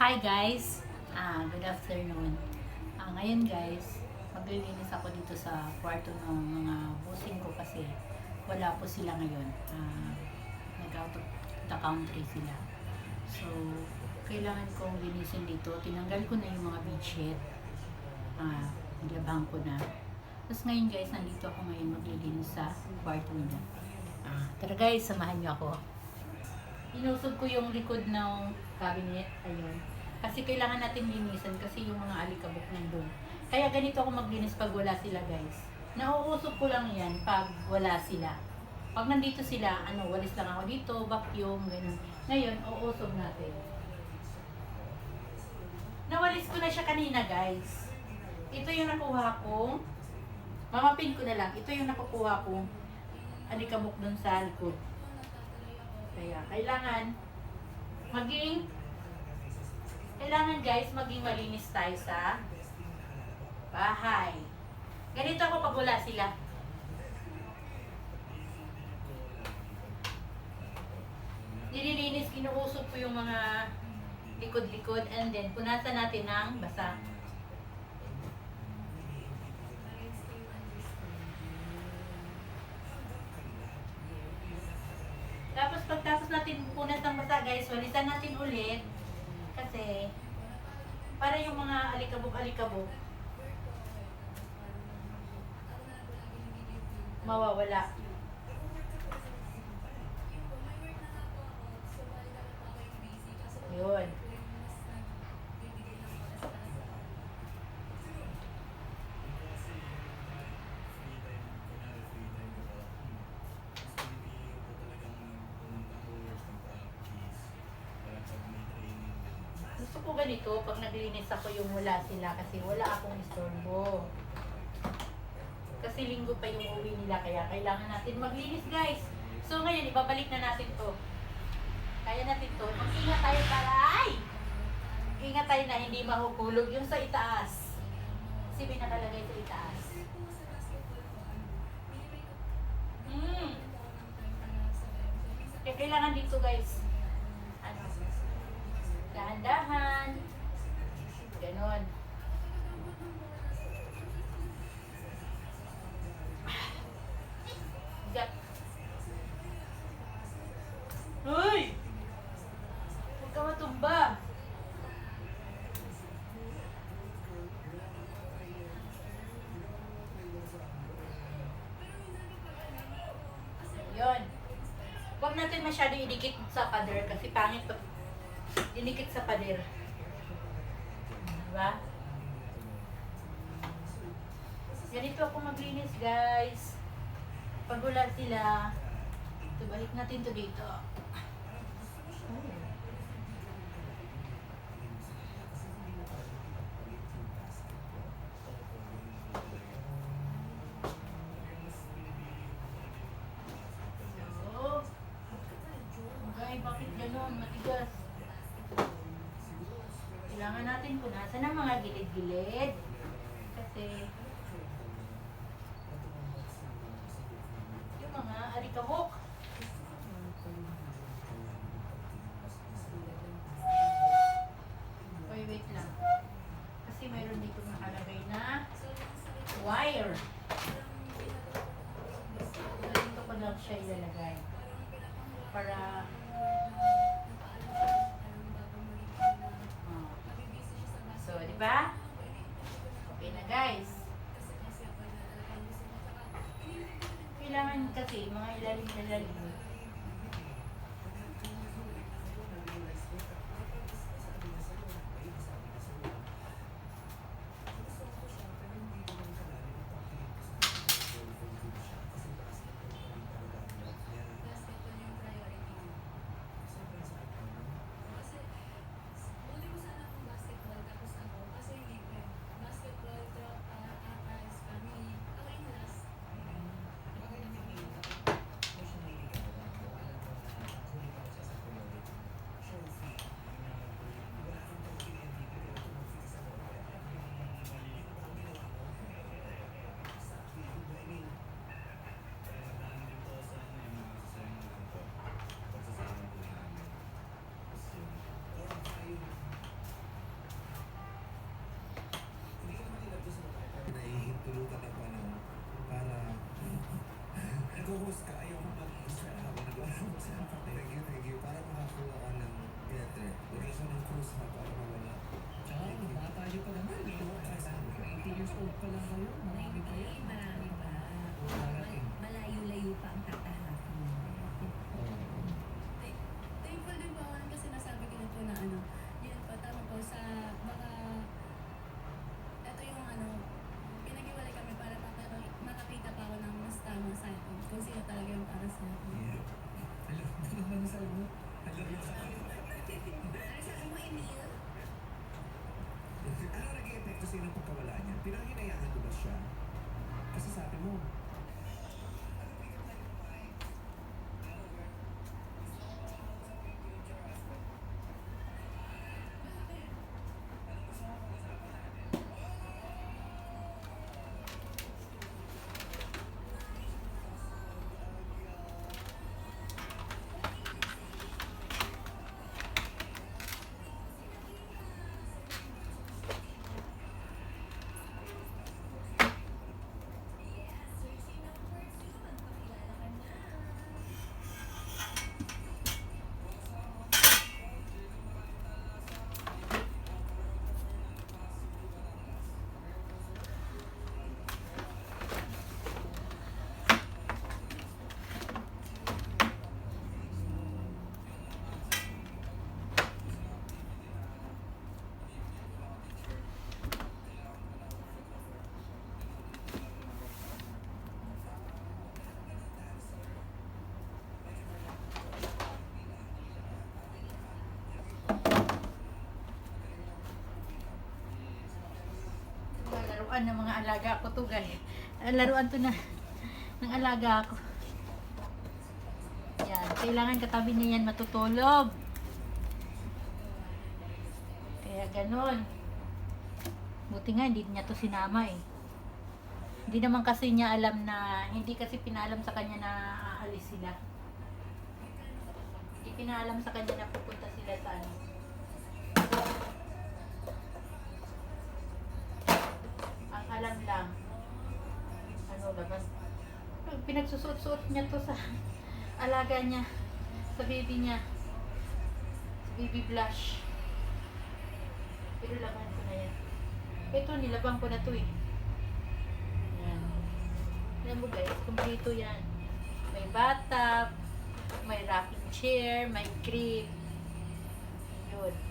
Hi guys! Ah, good afternoon. Ah, ngayon guys, maglilinis ako dito sa kwarto ng mga bossing ko kasi wala po sila ngayon. Ah, nag-out of the country sila. So, kailangan kong linisin dito. Tinanggal ko na yung mga bedsheet. Ah, nilabang ko na. Tapos ngayon guys, nandito ako ngayon maglilinis sa kwarto nila. Ah, tara guys, samahan niyo ako. Inusog ko yung likod ng cabinet. Ayun. Kasi kailangan natin linisan kasi yung mga alikabok nandun. Kaya ganito ako maglinis pag wala sila guys. Nauusog ko lang yan pag wala sila. Pag nandito sila, ano, walis lang ako dito, vacuum, ganun. Ngayon, uusog natin. Nawalis ko na siya kanina guys. Ito yung nakuha kong, mamapin ko na lang, ito yung nakukuha kong alikabok dun sa likod. Kaya kailangan maging kailangan guys maging malinis tayo sa bahay. Ganito ako pag wala sila. Nililinis, kinuusog ko yung mga likod-likod and then punasan natin ng basa. Tapos pagtapos natin punas ng basa guys, walisan natin ulit. Kasi, para yung mga alikabok-alikabok, mawawala. Yun. Ko ganito pag naglinis ako yung wala sila kasi wala akong istorbo. Kasi linggo pa yung uwi nila kaya kailangan natin maglinis guys. So ngayon ibabalik na natin to. Kaya natin to. Mag-ingat tayo para ay! Ingat tayo na hindi mahuhulog yung sa itaas. Kasi may nakalagay sa itaas. Hmm. Kaya kailangan dito guys. Dahan-dahan. Ganon. Gat. Hoy! Huwag ka matumba. Yun. Huwag natin masyado idikit sa pader kasi pangit pag dinikit sa pader. Diba? Ganito ako maglinis, guys. Pag wala sila, ito, balik natin to dito. Punasan ng mga gilid-gilid. Kasi, yung mga alikabok. Oy, wait lang. Kasi mayroon dito nakalagay na wire. So, di ba? Okay na guys. Kailangan kasi mga ilalim na ilalim. Years old pa lang kayo. Marami pa yan. marami pa. Malayo-layo pa ang tatahakin. Thankful din po ako kasi nasabi ko na po na ano, yun po, tama po sa mga, ito yung ano, pinag-iwalay kami para maka- makakita pa ako ng mas tamang sa akin, kung sino talaga yung para sa akin. Yeah. Alam mo naman sa mo. Alam mo sa Ano sabi mo, Emil? Ano naging epekto sa'yo ng pagkawala niya? Pinanghinayaan mo ba siya? Kasi sabi mo, laruan ng mga alaga ko to guys. Ah, Laruan to na ng alaga ko. Yan, kailangan katabi niya yan matutulog. Kaya ganon. Buti nga hindi niya to sinama eh. Hindi naman kasi niya alam na, hindi kasi pinalam sa kanya na aalis sila. Hindi pinalam sa kanya na pupunta sila sa ano. Lang, ano labas, pinagsusuot-suot niya to sa alaga niya, sa baby niya, sa baby blush. Pero laban ko na yan. Ito, nilabang ko na to eh. Yan. Alam mo guys, kumpleto yan. May bathtub, may rocking chair, may crib. Yun.